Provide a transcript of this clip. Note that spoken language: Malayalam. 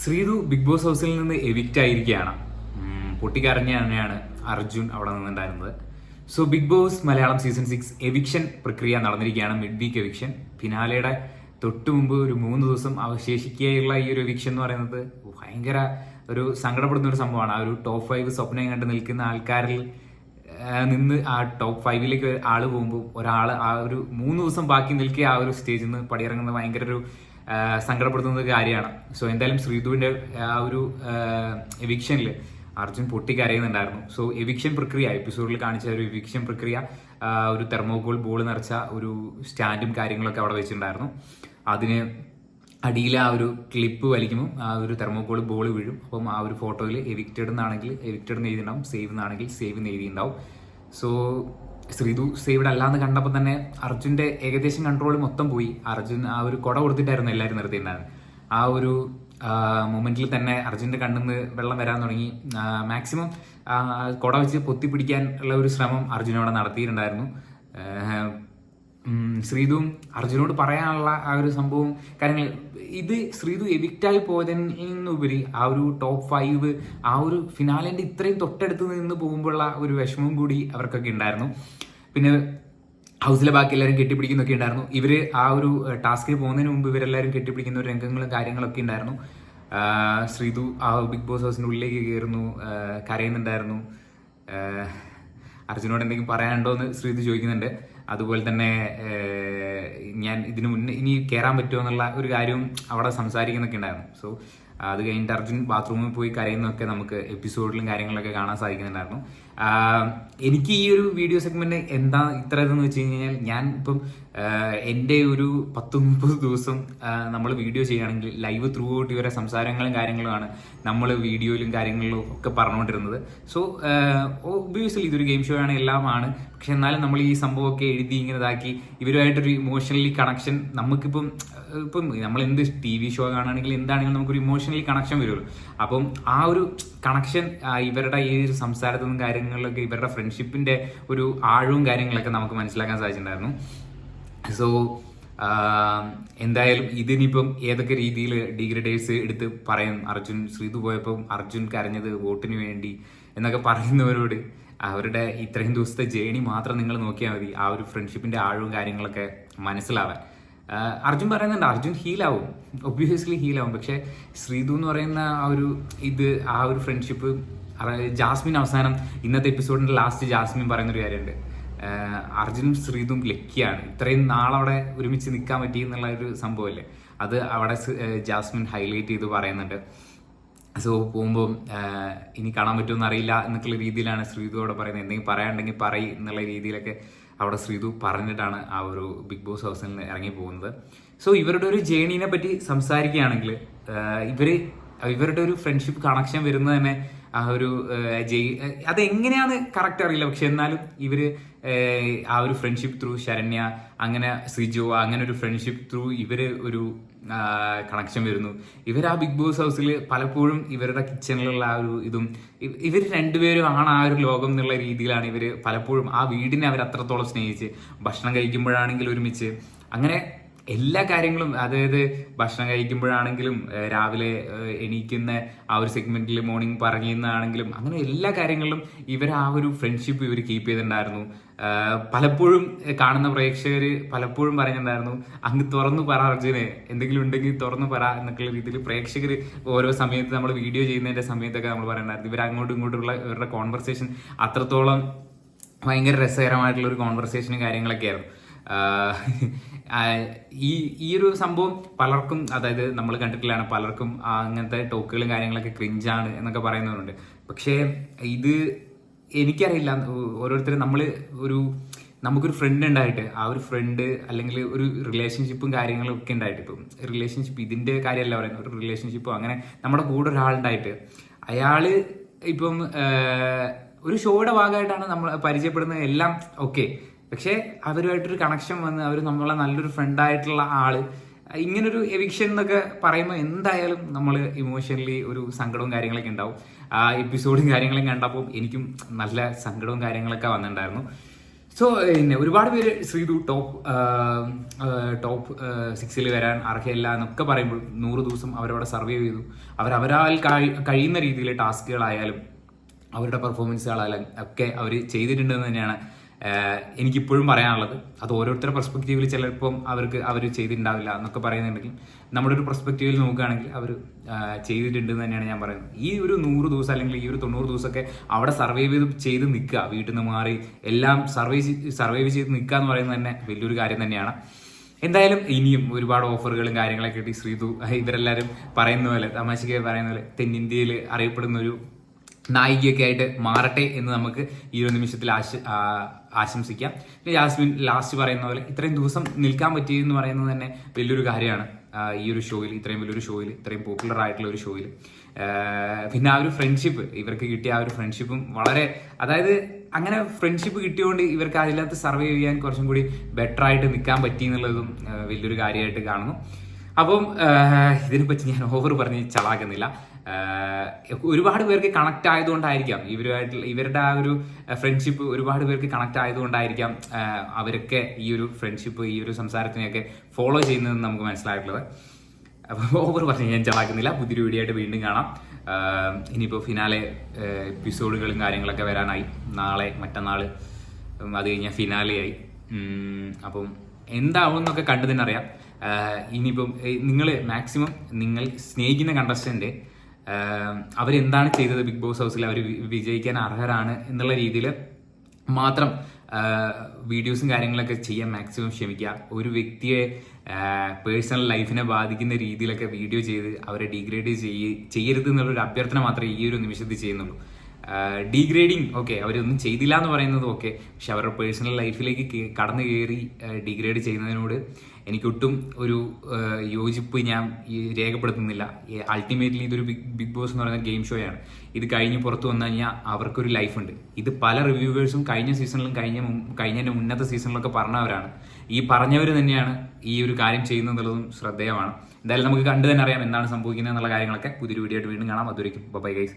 ശ്രീതു ബിഗ് ബോസ് ഹൗസിൽ നിന്ന് എവിക്റ്റ് ആയിരിക്കുകയാണ്. പൊട്ടിക്കറിഞ്ഞ തന്നെയാണ് അർജുൻ അവിടെ നിന്നുണ്ടായിരുന്നത് so Big Boss Malayalam season six eviction പ്രക്രിയ നടന്നിരിക്കുകയാണ് മിഡ് വീക്ക് എവിക്ഷൻ. ഫിനാലയുടെ തൊട്ട് മുമ്പ് ഒരു മൂന്ന് ദിവസം അവശേഷിക്കുകയുള്ള ഈ ഒരു എവിക്ഷൻ എന്ന് പറയുന്നത് ഭയങ്കര ഒരു സങ്കടപ്പെടുന്ന ഒരു സംഭവമാണ്. ആ ഒരു ടോപ്പ് ഫൈവ് സ്വപ്നം കണ്ട് നിൽക്കുന്ന ആൾക്കാരിൽ നിന്ന് ആ ടോപ്പ് ഫൈവിലേക്ക് ആൾ പോകുമ്പോൾ ഒരാൾ ആ ഒരു മൂന്ന് ദിവസം ബാക്കി നിൽക്കുക ആ ഒരു സ്റ്റേജിൽ നിന്ന് പടിയിറങ്ങുന്നത് ഭയങ്കര ഒരു സങ്കടപ്പെടുത്തുന്ന ഒരു കാര്യമാണ്. സോ എന്തായാലും ശ്രീധുവിന്റെ ആ ഒരു എവിക്ഷനിൽ അർജുൻ പൊട്ടിക്കരയുന്നുണ്ടായിരുന്നു. സോ എവിക്ഷൻ പ്രക്രിയ എപ്പിസോഡിൽ കാണിച്ച ഒരു എവിക്ഷൻ പ്രക്രിയ ഒരു തെർമോകോൾ ബോൾ നിറച്ച ഒരു സ്റ്റാൻഡും കാര്യങ്ങളൊക്കെ അവിടെ വെച്ചിട്ടുണ്ടായിരുന്നു. അതിന് അടിയിൽ ആ ഒരു ക്ലിപ്പ് വലിക്കുമ്പോൾ ആ ഒരു തെർമോകോൾ ബോൾ വീഴും. അപ്പം ആ ഒരു ഫോട്ടോയിൽ എവിക്റ്റഡ് എന്നാണെങ്കിൽ എവിക്റ്റഡ് എന്ന് എഴുതിയിട്ടുണ്ടാവും. സേവ് എന്നാണെങ്കിൽ സേവ് എന്ന് എഴുതിയിട്ടുണ്ടാവും. സോ ശ്രീതു സേവ്ഡ് അല്ലാന്ന് കണ്ടപ്പോൾ തന്നെ അർജുന്റെ ഏകദേശം കൺട്രോൾ മൊത്തം പോയി. അർജുൻ ആ ഒരു കൊട കൊടുത്തിട്ടായിരുന്നു എല്ലാവരും നിർത്തിയിട്ടുണ്ടായിരുന്നത് ആ ഒരു മൊമെന്റിൽ തന്നെ അർജുന്റെ കണ്ണിൽ നിന്ന് വെള്ളം വരാൻ തുടങ്ങി. മാക്സിമം കൊട വെച്ച് പൊത്തി പിടിക്കാൻ ഉള്ള ഒരു ശ്രമം അർജുൻ അവിടെ നടത്തിയിട്ടുണ്ടായിരുന്നു. ഉം, അർജുനോട് പറയാനുള്ള ആ ഒരു സംഭവം കാര്യങ്ങൾ. ഇത് ശ്രീതു എവിക്റ്റായി പോയതിനുപരി ആ ഒരു ടോപ്പ് ഫൈവ് ആ ഒരു ഫിനാലിന്റെ ഇത്രയും തൊട്ടടുത്ത് നിന്ന് പോകുമ്പോഴുള്ള ഒരു വിഷമം കൂടി അവർക്കൊക്കെ ഉണ്ടായിരുന്നു. പിന്നെ ഹൗസിലെ ബാക്കി എല്ലാവരും കെട്ടിപ്പിടിക്കുന്നൊക്കെ ഉണ്ടായിരുന്നു. ഇവർ ആ ഒരു ടാസ്കിൽ പോകുന്നതിന് മുമ്പ് ഇവരെല്ലാവരും കെട്ടിപ്പിടിക്കുന്ന ഒരു രംഗങ്ങളും കാര്യങ്ങളൊക്കെ ഉണ്ടായിരുന്നു. ശ്രീതു ആ ബിഗ് ബോസ് ഹൗസിന്റെ ഉള്ളിലേക്ക് കയറുന്നു കരയുന്നുണ്ടായിരുന്നു. അർജുനോട് എന്തെങ്കിലും പറയാനുണ്ടോ എന്ന് ശ്രീതി ചോദിക്കുന്നുണ്ട്. അതുപോലെ തന്നെ ഞാൻ ഇതിനു മുന്നേ ഇനി കയറാൻ പറ്റുമോ എന്നുള്ള ഒരു കാര്യവും അവിടെ സംസാരിക്കുന്നൊക്കെ ഉണ്ടായിരുന്നു. സോ അത് കഴിഞ്ഞിട്ട് അർജുൻ ബാത്റൂമിൽ പോയി കരയുന്നൊക്കെ നമുക്ക് എപ്പിസോഡിലും കാര്യങ്ങളൊക്കെ കാണാൻ സാധിക്കുന്നുണ്ടായിരുന്നു. എനിക്ക് ഈ ഒരു വീഡിയോ സെഗ്മെന്റ് എന്താ ഇത്ര ഇതെന്ന് വെച്ച് കഴിഞ്ഞാൽ ഞാൻ ഇപ്പം എന്റെ ഒരു പത്ത് മുപ്പത് ദിവസം നമ്മൾ വീഡിയോ ചെയ്യുകയാണെങ്കിൽ ലൈവ് ത്രൂ ഔട്ട് ഇവരെ സംസാരങ്ങളും കാര്യങ്ങളുമാണ് നമ്മൾ വീഡിയോയിലും കാര്യങ്ങളിലും ഒക്കെ പറഞ്ഞുകൊണ്ടിരുന്നത്. സോ ഒബ്വിയസ്ലി ഇതൊരു ഗെയിം ഷോ ആണ് എല്ലാമാണ് പക്ഷെ എന്നാലും നമ്മൾ ഈ സംഭവമൊക്കെ എഴുതി ഇങ്ങനെ ഇതാക്കി ഇവരുമായിട്ടൊരു ഇമോഷണലി കണക്ഷൻ നമുക്കിപ്പം ഇപ്പം നമ്മൾ എന്ത് ടി വി ഷോ കാണുകയാണെങ്കിൽ എന്താണെങ്കിലും നമുക്കൊരു ഇമോഷണലി കണക്ഷൻ വരുമല്ലോ അപ്പം ആ ഒരു കണക്ഷൻ ഇവരുടെ ഈ ഒരു സംസാരത്തിൽ നിന്നും കാര്യങ്ങളിലൊക്കെ ഇവരുടെ ഫ്രണ്ട്ഷിപ്പിന്റെ ഒരു ആഴവും കാര്യങ്ങളൊക്കെ നമുക്ക് മനസ്സിലാക്കാൻ സാധിച്ചിട്ടുണ്ടായിരുന്നു. സോ എന്തായാലും ഇതിനിപ്പം ഏതൊക്കെ രീതിയിൽ ഡിഗ്രഡേഴ്സ് എടുത്ത് പറയും? അർജുൻ ശ്രീതു പോയപ്പം അർജുൻ കരഞ്ഞത് വോട്ടിന് വേണ്ടി എന്നൊക്കെ പറയുന്നവരോട് അവരുടെ ഇത്രയും ദിവസത്തെ ജേണി മാത്രം നിങ്ങൾ നോക്കിയാൽ മതി. ആ ഒരു ഫ്രണ്ട്ഷിപ്പിന്റെ ആഴവും കാര്യങ്ങളൊക്കെ മനസ്സിലാവാൻ. അർജുൻ പറയുന്നുണ്ട് അർജുൻ ഹീലാവും ഒബ്വിയസ്ലി ഹീലാവും പക്ഷേ ശ്രീതു എന്ന് പറയുന്ന ആ ഒരു ഇത് ആ ഒരു ഫ്രണ്ട്ഷിപ്പ് ജാസ്മിൻ അവസാനം ഇന്നത്തെ എപ്പിസോഡിന്റെ ലാസ്റ്റ് ജാസ്മിൻ പറയുന്നൊരു കാര്യമുണ്ട്. അർജുനും ശ്രീതും ലക്കിയാണ്. ഇത്രയും നാളവിടെ ഒരുമിച്ച് നിൽക്കാൻ പറ്റി എന്നുള്ള ഒരു സംഭവമല്ലേ? അത് അവിടെ ജാസ്മിൻ ഹൈലൈറ്റ് ചെയ്ത് പറയുന്നുണ്ട്. സോ പോകുമ്പോൾ ഇനി കാണാൻ പറ്റുമെന്ന് അറിയില്ല എന്നൊക്കെയുള്ള രീതിയിലാണ് ശ്രീതു അവിടെ പറയുന്നത്. എന്തെങ്കിലും പറയാനുണ്ടെങ്കിൽ പറയും എന്നുള്ള രീതിയിലൊക്കെ അവിടെ ശ്രീതു പറഞ്ഞിട്ടാണ് ആ ഒരു ബിഗ് ബോസ് ഹൗസിൽ നിന്ന് ഇറങ്ങി പോകുന്നത് സോ ഇവരുടെ ഒരു ജേണീനെ പറ്റി സംസാരിക്കുകയാണെങ്കിൽ ഇവർ ഇവരുടെ ഒരു ഫ്രണ്ട്ഷിപ്പ് കണക്ഷൻ വരുന്നത് തന്നെ ആ ഒരു ജയ് ആഹ് അതെങ്ങനെയാന്ന് കറക്റ്റ് അറിയില്ല. പക്ഷെ എന്നാലും ഇവർ ആ ഒരു ഫ്രണ്ട്ഷിപ്പ് ത്രൂ ശരണ്യ അങ്ങനെ സിജോ അങ്ങനെ ഒരു ഫ്രണ്ട്ഷിപ്പ് ത്രൂ ഇവർ ഒരു കണക്ഷൻ വരുന്നു. ഇവർ ആ ബിഗ് ബോസ് ഹൗസിൽ പലപ്പോഴും ഇവരുടെ കിച്ചണിലുള്ള ആ ഒരു ഇതും ഇവർ രണ്ടുപേരും ആണ് ആ ഒരു ലോകം എന്നുള്ള രീതിയിലാണ് ഇവർ പലപ്പോഴും ആ വീടിനെ അവർ അത്രത്തോളം സ്നേഹിച്ച് ഭക്ഷണം കഴിക്കുമ്പോഴാണെങ്കിൽ ഒരുമിച്ച് അങ്ങനെ എല്ലാ കാര്യങ്ങളും അതായത് ഭക്ഷണം കഴിക്കുമ്പോഴാണെങ്കിലും രാവിലെ എണീക്കുന്ന ആ ഒരു സെഗ്മെന്റിൽ മോർണിംഗ് പറയുന്നതാണെങ്കിലും അങ്ങനെ എല്ലാ കാര്യങ്ങളിലും ഇവർ ആ ഒരു ഫ്രണ്ട്ഷിപ്പ് ഇവർ കീപ്പ് ചെയ്തിട്ടുണ്ടായിരുന്നു. പലപ്പോഴും കാണുന്ന പ്രേക്ഷകർ പലപ്പോഴും പറയുന്നുണ്ടായിരുന്നു അങ്ങ് തുറന്നു പറ അർജുനെ എന്തെങ്കിലും ഉണ്ടെങ്കിൽ തുറന്നു പറ എന്നൊക്കെയുള്ള രീതിയിൽ പ്രേക്ഷകർ ഓരോ സമയത്ത് നമ്മൾ വീഡിയോ ചെയ്യുന്നതിന്റെ സമയത്തൊക്കെ നമ്മൾ പറയുന്നുണ്ടായിരുന്നു ഇവർ അങ്ങോട്ടും ഇങ്ങോട്ടുള്ള ഇവരുടെ കോൺവെർസേഷൻ അത്രത്തോളം ഭയങ്കര രസകരമായിട്ടുള്ള ഒരു കോൺവെർസേഷനും കാര്യങ്ങളൊക്കെ ആയിരുന്നു ഈ ഈ ഒരു സംഭവം പലർക്കും അതായത് നമ്മൾ കണ്ടിട്ടില്ലാണ് പലർക്കും അങ്ങനത്തെ ടോക്കുകളും കാര്യങ്ങളൊക്കെ ക്രിഞ്ചാണ് എന്നൊക്കെ പറയുന്നവരുണ്ട്. പക്ഷേ ഇത് എനിക്കറിയില്ല. ഓരോരുത്തരും നമ്മൾ ഒരു നമുക്കൊരു ഫ്രണ്ട് ഉണ്ടായിട്ട് ആ ഒരു ഫ്രണ്ട് അല്ലെങ്കിൽ ഒരു റിലേഷൻഷിപ്പും കാര്യങ്ങളും ഒക്കെ ഉണ്ടായിട്ട് ഇപ്പം റിലേഷൻഷിപ്പ് ഇതിന്റെ കാര്യമല്ല പറയുന്നത് ഒരു റിലേഷൻഷിപ്പോ അങ്ങനെ നമ്മുടെ കൂടെ ഒരാളുണ്ടായിട്ട് അയാൾ ഇപ്പം ഒരു ഷോയുടെ ഭാഗമായിട്ടാണ് നമ്മൾ പരിചയപ്പെടുന്നത്. എല്ലാം ഓക്കെ പക്ഷേ അവരുമായിട്ടൊരു കണക്ഷൻ വന്ന് അവർ നമ്മളെ നല്ലൊരു ഫ്രണ്ടായിട്ടുള്ള ആൾ. ഇങ്ങനൊരു എവിക്ഷൻ എന്നൊക്കെ പറയുമ്പോൾ എന്തായാലും നമ്മൾ ഇമോഷണലി ഒരു സങ്കടവും കാര്യങ്ങളൊക്കെ ഉണ്ടാവും. ആ എപ്പിസോഡും കാര്യങ്ങളും കണ്ടപ്പോൾ എനിക്കും നല്ല സങ്കടവും കാര്യങ്ങളൊക്കെ വന്നിട്ടുണ്ടായിരുന്നു. സോ പിന്നെ ഒരുപാട് പേര് ശ്രീതു ടോപ്പ് ടോപ്പ് സിക്സിൽ വരാൻ അർഹയില്ല എന്നൊക്കെ പറയുമ്പോൾ നൂറ് ദിവസം അവരവിടെ സർവൈവ് ചെയ്തു. അവരവരാൽ കഴിയുന്ന രീതിയിൽ ടാസ്കുകളായാലും അവരുടെ പെർഫോമൻസുകളായാലും ഒക്കെ അവർ ചെയ്തിട്ടുണ്ടെന്ന് തന്നെയാണ് എനിക്കിപ്പോഴും പറയാനുള്ളത് അത് ഓരോരുത്തരുടെ പെർസ്പെക്റ്റീവിൽ ചിലപ്പം അവർക്ക് അവർ ചെയ്തിട്ടുണ്ടാവില്ല എന്നൊക്കെ പറയുന്നുണ്ടെങ്കിൽ നമ്മുടെ ഒരു പെർസ്പെക്റ്റീവിൽ നോക്കുകയാണെങ്കിൽ അവർ ചെയ്തിട്ടുണ്ടെന്ന് തന്നെയാണ് ഞാൻ പറയുന്നത്. ഈ ഒരു നൂറ് ദിവസം അല്ലെങ്കിൽ ഈ ഒരു തൊണ്ണൂറ് ദിവസമൊക്കെ അവിടെ സർവൈവ് ചെയ്ത് ചെയ്ത് നിൽക്കുക. വീട്ടിൽ നിന്ന് മാറി എല്ലാം സർവൈവ് സർവൈവ് ചെയ്ത് നിൽക്കുക എന്ന് പറയുന്നത് തന്നെ വലിയൊരു കാര്യം തന്നെയാണ്. എന്തായാലും ഇനിയും ഒരുപാട് ഓഫറുകളും കാര്യങ്ങളൊക്കെ കിട്ടി. ശ്രീതു ഇവരെല്ലാവരും പറയുന്ന പോലെ തമാശയ്ക്ക് പറയുന്ന പോലെ തെന്നിന്ത്യയിൽ അറിയപ്പെടുന്ന ഒരു നായികയൊക്കെ ആയിട്ട് മാറട്ടെ എന്ന് നമുക്ക് ഈ ഒരു നിമിഷത്തിൽ ആശ ആശംസിക്കാം. ജാസ്മിൻ ലാസ്റ്റ് പറയുന്ന പോലെ ഇത്രയും ദിവസം നിൽക്കാൻ പറ്റിയെന്ന് പറയുന്നത് തന്നെ വലിയൊരു കാര്യമാണ്. ഈ ഒരു ഷോയിൽ ഇത്രയും വലിയൊരു ഷോയിൽ ഇത്രയും പോപ്പുലർ ആയിട്ടുള്ള ഒരു ഷോയിൽ. പിന്നെ ആ ഒരു ഫ്രണ്ട്ഷിപ്പ് ഇവർക്ക് കിട്ടിയ ആ ഒരു ഫ്രണ്ട്ഷിപ്പും വളരെ അതായത് അങ്ങനെ ഫ്രണ്ട്ഷിപ്പ് കിട്ടിയതുകൊണ്ട് ഇവർക്ക് അതിനകത്ത് സർവൈവ് ചെയ്യാൻ കുറച്ചും കൂടി ബെറ്റർ ആയിട്ട് നിൽക്കാൻ പറ്റി എന്നുള്ളതും വലിയൊരു കാര്യമായിട്ട് കാണുന്നു. അപ്പം ഇതിനെ ഇതിനെപ്പറ്റി ഞാൻ ഓവർ പറഞ്ഞ് ചളാകുന്നില്ല ഒരുപാട് പേർക്ക് കണക്ട് ആയതുകൊണ്ടായിരിക്കാം. ഇവരുമായിട്ടുള്ള ഇവരുടെ ആ ഒരു ഫ്രണ്ട്ഷിപ്പ് ഒരുപാട് പേർക്ക് കണക്ട് ആയതുകൊണ്ടായിരിക്കാം അവരൊക്കെ ഈ ഒരു ഫ്രണ്ട്ഷിപ്പ് ഈ ഒരു സംസാരത്തിനെയൊക്കെ ഫോളോ ചെയ്യുന്നതെന്ന് നമുക്ക് മനസ്സിലായിട്ടുള്ളത്. അപ്പോൾ ഓവർ പറഞ്ഞ് ഞാൻ ചളാക്കുന്നില്ല. പുതിയൊരു വീഡിയോ ആയിട്ട് വീണ്ടും കാണാം. ഇനിയിപ്പോൾ ഫിനാലെ എപ്പിസോഡുകളും കാര്യങ്ങളൊക്കെ വരാനായി. നാളെ മറ്റന്നാൾ അത് കഴിഞ്ഞാൽ ആയി. അപ്പം എന്താവും എന്നൊക്കെ കണ്ടു തന്നെ അറിയാം. ഇനിയിപ്പം നിങ്ങൾ മാക്സിമം നിങ്ങൾ സ്നേഹിക്കുന്ന കണ്ടസ്റ്റന്റ് അവരെന്താണ് ചെയ്തത്? ബിഗ് ബോസ് ഹൗസിൽ അവർ വിജയിക്കാൻ അർഹരാണ് എന്നുള്ള രീതിയിൽ മാത്രം വീഡിയോസും കാര്യങ്ങളൊക്കെ ചെയ്യാൻ മാക്സിമം ശ്രമിക്കുക. ഒരു വ്യക്തിയെ പേഴ്സണൽ ലൈഫിനെ ബാധിക്കുന്ന രീതിയിലൊക്കെ വീഡിയോ ചെയ്ത് അവരെ ഡീഗ്രേഡ് ചെയ്യ ചെയ്യരുത് എന്നുള്ളൊരു അഭ്യർത്ഥന മാത്രമേ ഈ ഒരു നിമിഷത്തിൽ ചെയ്യുന്നുള്ളൂ. ഡീഗ്രേഡിങ് ഓക്കെ അവരൊന്നും ചെയ്തില്ല എന്ന് പറയുന്നത് ഓക്കെ പക്ഷെ അവരുടെ പേഴ്സണൽ ലൈഫിലേക്ക് കടന്നു കയറി ഡീഗ്രേഡ് ചെയ്യുന്നതിനോട് എനിക്കൊട്ടും ഒരു യോജിപ്പ് ഞാൻ രേഖപ്പെടുത്തുന്നില്ല. അൾട്ടിമേറ്റ്ലി ഇതൊരു ബിഗ് ബിഗ് ബോസ് എന്ന് പറയുന്ന ഗെയിം ഷോയാണ് ഇത് കഴിഞ്ഞ് പുറത്തു വന്നു കഴിഞ്ഞാൽ അവർക്കൊരു ലൈഫുണ്ട് ഇത് പല റിവ്യൂവേഴ്സും കഴിഞ്ഞ സീസണിലും കഴിഞ്ഞ കഴിഞ്ഞതിന്റെ ഉന്നത സീസണിലൊക്കെ പറഞ്ഞവരാണ്. ഈ പറഞ്ഞവർ തന്നെയാണ് ഈ ഒരു കാര്യം ചെയ്യുന്നതെന്നുള്ളതും ശ്രദ്ധേയമാണ്. എന്തായാലും നമുക്ക് കണ്ടു തന്നെ അറിയാം എന്താണ് സംഭവിക്കുന്നത് എന്നുള്ള കാര്യങ്ങളൊക്കെ. പുതിയൊരു വീഡിയോ ആയിട്ട് വീണ്ടും കാണാം. അതുവരേക്കും ബൈ ഗൈസ്